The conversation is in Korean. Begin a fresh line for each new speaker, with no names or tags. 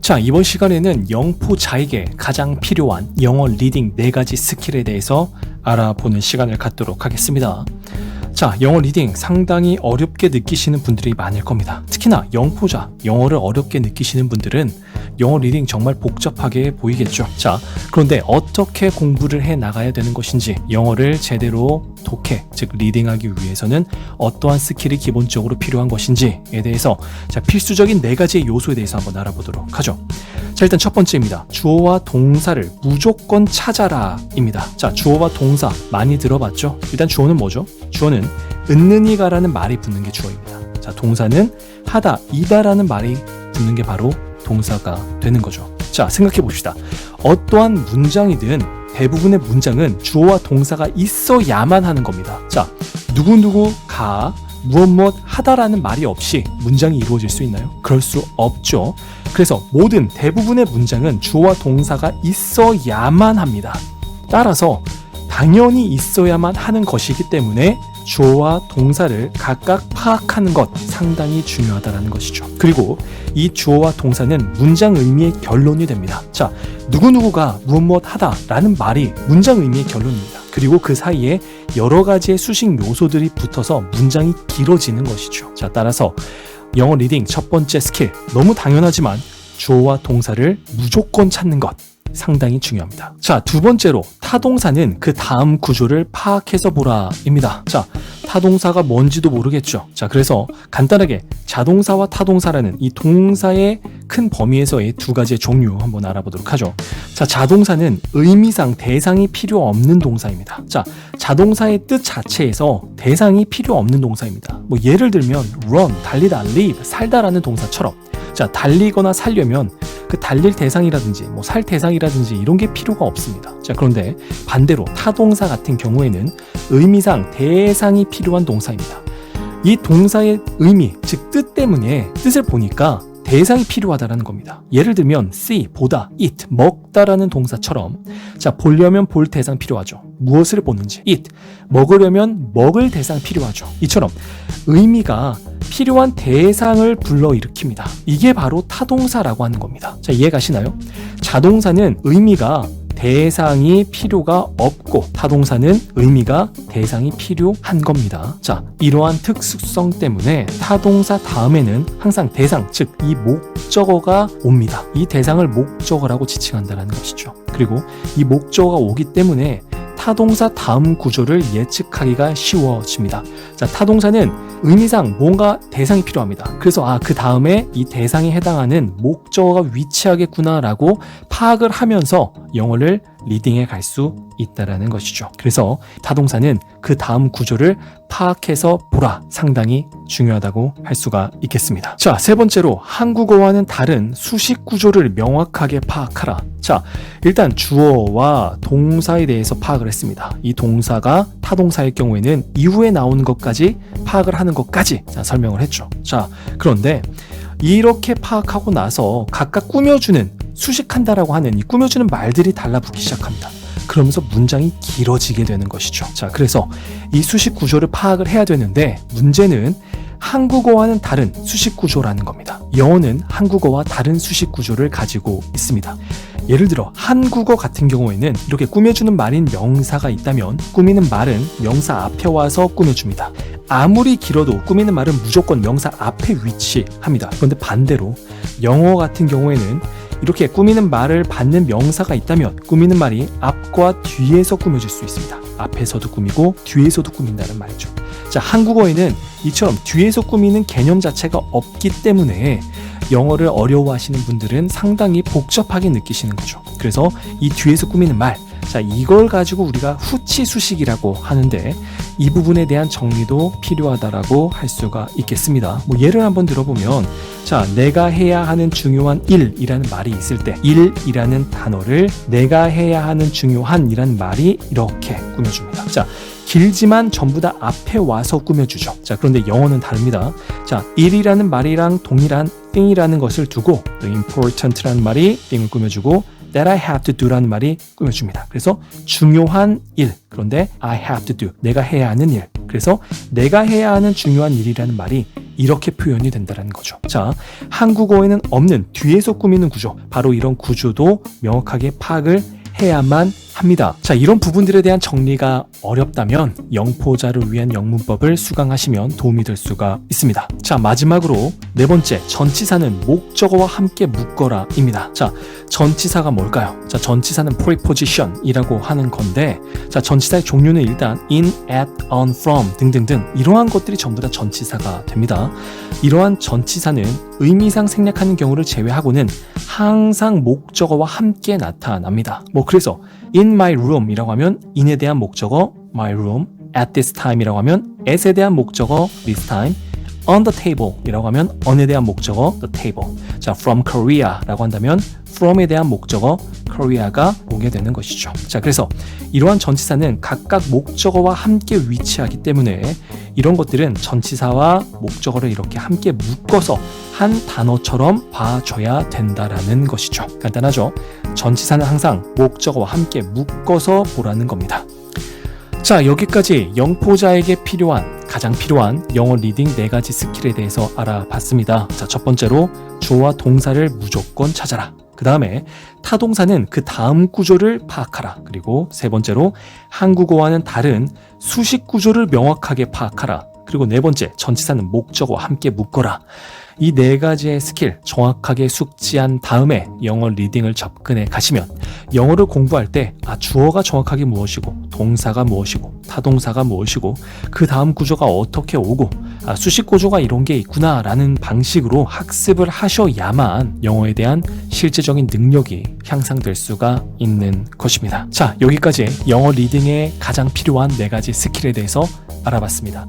자, 이번 시간에는 영포자에게 가장 필요한 영어 리딩 4가지 스킬에 대해서 알아보는 시간을 갖도록 하겠습니다. 자, 영어 리딩 상당히 어렵게 느끼시는 분들이 많을 겁니다. 특히나 영포자, 영어를 어렵게 느끼시는 분들은 영어 리딩 정말 복잡하게 보이겠죠. 자, 그런데 어떻게 공부를 해 나가야 되는 것인지, 영어를 제대로 독해, 즉 리딩하기 위해서는 어떠한 스킬이 기본적으로 필요한 것인지에 대해서 자, 필수적인 네 가지의 요소에 대해서 한번 알아보도록 하죠. 자, 일단 첫 번째입니다. 주어와 동사를 무조건 찾아라입니다. 자, 주어와 동사 많이 들어봤죠? 일단 주어는 뭐죠? 주어는 은느니가라는 말이 붙는 게 주어입니다. 자, 동사는 하다, 이다라는 말이 붙는 게 바로 동사가 되는 거죠. 자, 생각해 봅시다. 어떠한 문장이든 대부분의 문장은 주어와 동사가 있어야만 하는 겁니다. 자, 누구누구 가 무엇 무엇 하다라는 말이 없이 문장이 이루어질 수 있나요? 그럴 수 없죠. 그래서 모든 대부분의 문장은 주어와 동사가 있어야만 합니다. 따라서 당연히 있어야만 하는 것이기 때문에 주어와 동사를 각각 파악하는 것 상당히 중요하다는 것이죠. 그리고 이 주어와 동사는 문장 의미의 결론이 됩니다. 자, 누구누구가 무엇 무엇 하다라는 말이 문장 의미의 결론입니다. 그리고 그 사이에 여러 가지의 수식 요소들이 붙어서 문장이 길어지는 것이죠. 자, 따라서 영어 리딩 첫 번째 스킬 너무 당연하지만 주어와 동사를 무조건 찾는 것 상당히 중요합니다. 자, 두 번째로 타동사는 그 다음 구조를 파악해서 보라입니다. 자, 타동사가 뭔지도 모르겠죠. 자, 그래서 간단하게 자동사와 타동사라는 이 동사의 큰 범위에서의 두 가지의 종류 한번 알아보도록 하죠. 자, 자동사는 의미상 대상이 필요 없는 동사입니다. 자, 자동사의 뜻 자체에서 대상이 필요 없는 동사입니다. 뭐 예를 들면 run, 달리다, live, 살다라는 동사처럼 자, 달리거나 살려면 그 달릴 대상이라든지 뭐 살 대상이라든지 이런 게 필요가 없습니다. 자, 그런데 반대로 타동사 같은 경우에는 의미상 대상이 필요한 동사입니다. 이 동사의 의미, 즉 뜻 때문에 뜻을 보니까 대상이 필요하다라는 겁니다. 예를 들면 see, 보다, eat, 먹다라는 동사처럼 자 보려면 볼 대상 필요하죠. 무엇을 보는지 eat, 먹으려면 먹을 대상 필요하죠. 이처럼 의미가 필요한 대상을 불러일으킵니다. 이게 바로 타동사라고 하는 겁니다. 자 이해 가시나요? 자동사는 의미가 대상이 필요가 없고 타동사는 의미가 대상이 필요한 겁니다. 자, 이러한 특수성 때문에 타동사 다음에는 항상 대상, 즉 이 목적어가 옵니다. 이 대상을 목적어라고 지칭한다는 것이죠. 그리고 이 목적어가 오기 때문에 타동사 다음 구조를 예측하기가 쉬워집니다. 자, 타동사는 의미상 뭔가 대상이 필요합니다. 그래서 아, 그 다음에 이 대상에 해당하는 목적어가 위치하겠구나라고 파악을 하면서 영어를 리딩에 갈수 있다라는 것이죠. 그래서 타동사는 그 다음 구조를 파악해서 보라 상당히 중요하다고 할 수가 있겠습니다. 자, 세 번째로 한국어와는 다른 수식 구조를 명확하게 파악하라. 자, 일단 주어와 동사에 대해서 파악을 했습니다. 이 동사가 타동사일 경우에는 이후에 나오는 것까지 파악을 하는 것까지 자, 설명을 했죠. 자, 그런데 이렇게 파악하고 나서 각각 꾸며주는 수식한다라고 하는 이 꾸며주는 말들이 달라붙기 시작합니다. 그러면서 문장이 길어지게 되는 것이죠. 자, 그래서 이 수식 구조를 파악을 해야 되는데 문제는 한국어와는 다른 수식 구조라는 겁니다. 영어는 한국어와 다른 수식 구조를 가지고 있습니다. 예를 들어 한국어 같은 경우에는 이렇게 꾸며주는 말인 명사가 있다면 꾸미는 말은 명사 앞에 와서 꾸며줍니다. 아무리 길어도 꾸미는 말은 무조건 명사 앞에 위치합니다. 그런데 반대로 영어 같은 경우에는 이렇게 꾸미는 말을 받는 명사가 있다면 꾸미는 말이 앞과 뒤에서 꾸며질 수 있습니다. 앞에서도 꾸미고 뒤에서도 꾸민다는 말이죠. 자, 한국어에는 이처럼 뒤에서 꾸미는 개념 자체가 없기 때문에 영어를 어려워하시는 분들은 상당히 복잡하게 느끼시는 거죠. 그래서 이 뒤에서 꾸미는 말, 자, 이걸 가지고 우리가 후치 수식이라고 하는데 이 부분에 대한 정리도 필요하다라고 할 수가 있겠습니다. 뭐 예를 한번 들어보면 자, 내가 해야 하는 중요한 일이라는 말이 있을 때 일이라는 단어를 내가 해야 하는 중요한이라는 말이 이렇게 꾸며줍니다. 자, 길지만 전부 다 앞에 와서 꾸며주죠. 자, 그런데 영어는 다릅니다. 자, 일이라는 말이랑 동일한 thing이라는 것을 두고 the important라는 말이 thing을 꾸며주고 that I have to do라는 말이 꾸며줍니다. 그래서 중요한 일 그런데 I have to do 내가 해야 하는 일 그래서 내가 해야 하는 중요한 일이라는 말이 이렇게 표현이 된다는 거죠. 자, 한국어에는 없는 뒤에서 꾸미는 구조, 바로 이런 구조도 명확하게 파악을 해야만 합니다. 자, 이런 부분들에 대한 정리가 어렵다면 영포자를 위한 영문법을 수강하시면 도움이 될 수가 있습니다. 자, 마지막으로 네 번째, 전치사는 목적어와 함께 묶어라입니다. 자, 전치사가 뭘까요? 자, 전치사는 preposition이라고 하는 건데, 자, 전치사의 종류는 일단 in, at, on, from 등등등 이러한 것들이 전부 다 전치사가 됩니다. 이러한 전치사는 의미상 생략하는 경우를 제외하고는 항상 목적어와 함께 나타납니다. 뭐 그래서 in my room이라고 하면 in에 대한 목적어 my room, at this time이라고 하면 at에 대한 목적어 this time, on the table이라고 하면 on에 대한 목적어 the table. 자, from Korea라고 한다면 from에 대한 목적어 Korea가 오게 되는 것이죠. 자, 그래서 이러한 전치사는 각각 목적어와 함께 위치하기 때문에 이런 것들은 전치사와 목적어를 이렇게 함께 묶어서 한 단어처럼 봐줘야 된다라는 것이죠. 간단하죠? 전치사는 항상 목적어와 함께 묶어서 보라는 겁니다. 자, 여기까지 영포자에게 필요한 가장 필요한 영어 리딩 네 가지 스킬에 대해서 알아봤습니다. 자, 첫 번째로 주어와 동사를 무조건 찾아라. 그 다음에 타동사는 그 다음 구조를 파악하라. 그리고 세 번째로 한국어와는 다른 수식 구조를 명확하게 파악하라. 그리고 네 번째, 전치사는 목적어와 함께 묶어라. 이 네 가지의 스킬 정확하게 숙지한 다음에 영어 리딩을 접근해 가시면 영어를 공부할 때 아, 주어가 정확하게 무엇이고 동사가 무엇이고 타동사가 무엇이고 그 다음 구조가 어떻게 오고 아, 수식 구조가 이런 게 있구나라는 방식으로 학습을 하셔야만 영어에 대한 실제적인 능력이 향상될 수가 있는 것입니다. 자, 여기까지 영어 리딩에 가장 필요한 네 가지 스킬에 대해서 알아봤습니다.